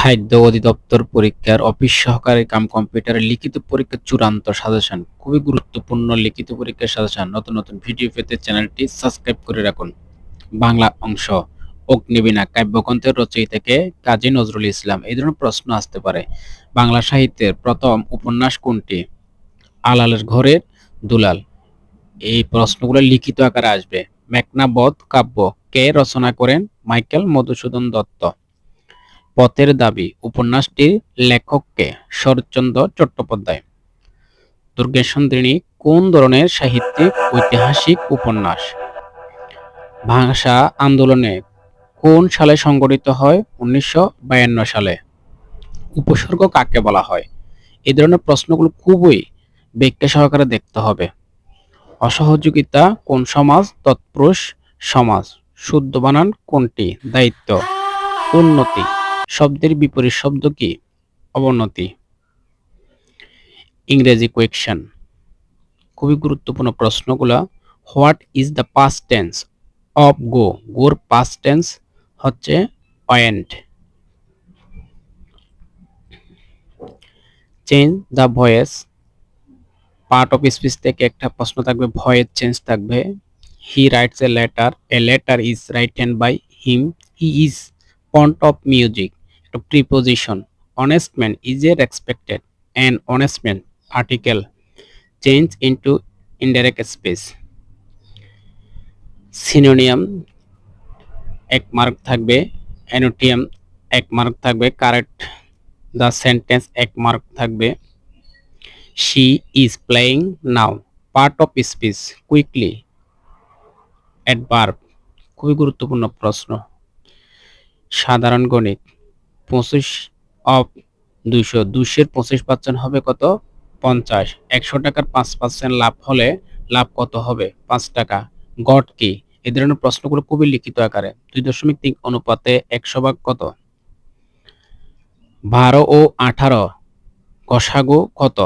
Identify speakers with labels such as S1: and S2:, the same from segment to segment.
S1: খাদ্য অধিদপ্তর পরীক্ষার অফিস সহকারী কাম কম্পিউটারের লিখিত পরীক্ষার চূড়ান্ত সাজেশন। খুবই গুরুত্বপূর্ণ লিখিত পরীক্ষার সাজেশন। নতুন নতুন ভিডিও পেতে চ্যানেলটি সাবস্ক্রাইব করে রাখুন। বাংলা অংশ, অগ্নিবীণা কাব্যগ্রন্থের রচয়িতা থেকে কাজী নজরুল ইসলাম এই ধরনের প্রশ্ন আসতে পারে। বাংলা সাহিত্যের প্রথম উপন্যাস কোনটি? আলালের ঘরের দুলাল। এই প্রশ্নগুলো লিখিত আকারে আসবে। মেঘনাবধ কাব্য কে রচনা করেন? মাইকেল মধুসূদন দত্ত। পথের দাবি উপন্যাসটির লেখককে শরৎচন্দ্র চট্টোপাধ্যায়। দুর্গেশন্দ্রিণী কোন ধরনের সাহিত্যিক ঐতিহাসিক উপন্যাস? ভাষা আন্দোলনে কোন সালে সংগঠিত হয় উনিশশো বায়ান্ন সালে? উপসর্গ কাকে বলা হয়? এই ধরনের প্রশ্নগুলো খুবই ব্যাখ্যা সহকারে দেখতে হবে। অসহযোগিতা কোন সমাজ, তৎপুরুষ সমাজ, শুদ্ধ বানান কোনটি? দায়িত্ব, উন্নতি। শব্দের বিপরীত শব্দ কি? অবনতি। ইংরেজি কোয়েকশন খুবই গুরুত্বপূর্ণ প্রশ্নগুলো। What is the past tense of go গোর পাস্ট টেন্স হচ্ছে point change the voice part of speech থেকে একটা প্রশ্ন থাকবে ভয়েস চেঞ্জ থাকবে। He writes a letter a letter is written by him he is fond of music preposition honest man is a respected and honest man. Article. Change into indirect space. Synonym এক mark থাকবে। Antonym এক mark থাকবে। Correct the sentence এক mark থাকবে। She is playing now part of speech quickly adverb খুবই গুরুত্বপূর্ণ প্রশ্ন। সাধারণ গণিত। পঁচিশ অফ দুইশো। দুইশের পঁচিশ পার্সেন্ট হবে কত? পঞ্চাশ। একশো টাকার পাঁচ পার্সেন্ট লাভ হলে লাভ কত হবে? পাঁচ টাকা। গড কি? এই ধরনের প্রশ্নগুলো খুবই লিখিত আকারে। দুই দশমিক তিন অনুপাতে একশো ভাগ কত? বারো ও আঠারো। গসাগু কত?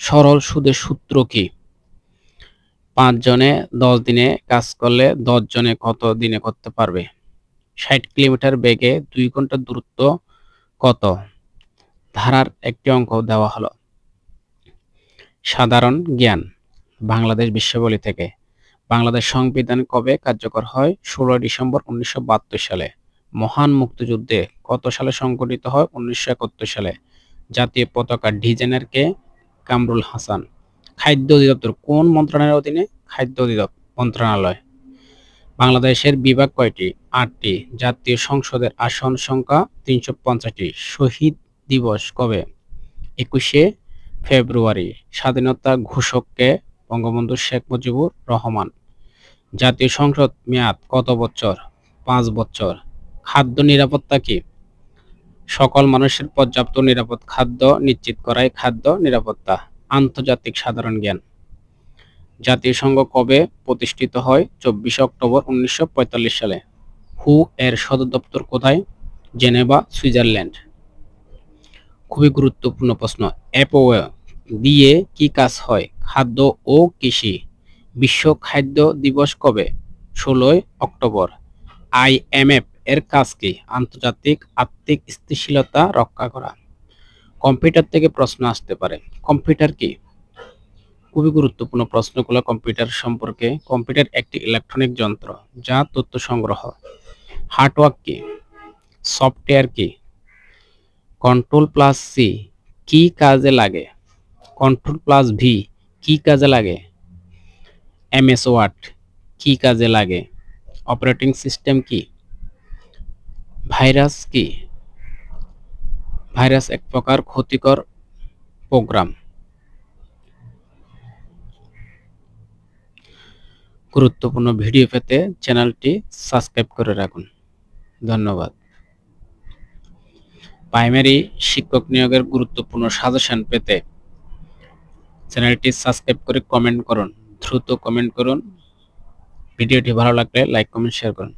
S1: সরল সুদের সূত্র কি? পাঁচ জনে দশ দিনে কাজ করলে দশ জনে কত দিনে করতে পারবে? ষাট কিলোমিটার বেগে দুই ঘণ্টার দূরত্ব কত? ধারার একটি অঙ্ক দেওয়া হলো। সাধারণ জ্ঞান, বাংলাদেশ বিশ্ববলী থেকে। বাংলাদেশ সংবিধান কবে কার্যকর হয়? ষোলো ডিসেম্বর উনিশশো বাহাত্তর সালে। মহান মুক্তিযুদ্ধে কত সালে সংগঠিত হয়? উনিশশো একাত্তর সালে। জাতীয় পতাকা ডিজাইনার কে? কামরুল হাসান। খাদ্য অধিদপ্তর কোন মন্ত্রণালয়ের অধীনে? খাদ্য অধিদপ্তর মন্ত্রণালয়। বাংলাদেশের বিভাগ কয়টি? আটটি। জাতীয় সংসদের আসন সংখ্যা তিনশো পঞ্চাশটি। শহীদ দিবস কবে? একুশে ফেব্রুয়ারি। স্বাধীনতা ঘোষককে বঙ্গবন্ধু শেখ মুজিবুর রহমান। জাতীয় সংসদ মেয়াদ কত বছর? পাঁচ বছর। খাদ্য নিরাপত্তা কি? সকল মানুষের পর্যাপ্ত নিরাপদ খাদ্য নিশ্চিত করাই খাদ্য নিরাপত্তা। আন্তর্জাতিক সাধারণ জ্ঞান। জাতীয় সংঘ কবে প্রতিষ্ঠিত হয়? চব্বিশে অক্টোবর উনিশশো পঁয়তাল্লিশ সালে। হু এর সদর দপ্তর কোথায়? Geneva, Switzerland. খুবই গুরুত্বপূর্ণ প্রশ্ন। অ্যাপো দিয়ে কি কাজ হয়? খাদ্য ও কৃষি বিশ্ব খাদ্য দিবস কবে? ষোলোই অক্টোবর। আইএমএফ এর কাজ কি? আন্তর্জাতিক আর্থিক স্থিতিশীলতা রক্ষা করা। কম্পিউটার থেকে প্রশ্ন আসতে পারে। কম্পিউটার কি? খুবই গুরুত্বপূর্ণ প্রশ্নগুলো কম্পিউটার সম্পর্কে। কম্পিউটার একটি ইলেকট্রনিক যন্ত্র, যা তথ্য সংগ্রহ। হার্ডওয়ার্ক কি? সফটওয়্যার কি? কন্ট্রোল প্লাস সি, কি কাজে লাগে? কন্ট্রোল প্লাস ভি, কি কাজে লাগে? এমএস ওয়ার্ড কি কাজে লাগে? অপারেটিং সিস্টেম কি? ভাইরাস কি? ভাইরাস এক প্রকার ক্ষতিকর প্রোগ্রাম। গুরুত্বপূর্ণ ভিডিও পেতে চ্যানেলটি সাবস্ক্রাইব করে রাখুন। ধন্যবাদ। প্রাইমারি শিক্ষক নিয়োগের গুরুত্বপূর্ণ সাজেশন পেতে চ্যানেলটি সাবস্ক্রাইব করে কমেন্ট করুন। দ্রুত কমেন্ট করুন। ভিডিওটি ভালো লাগলে লাইক, কমেন্ট, শেয়ার করুন।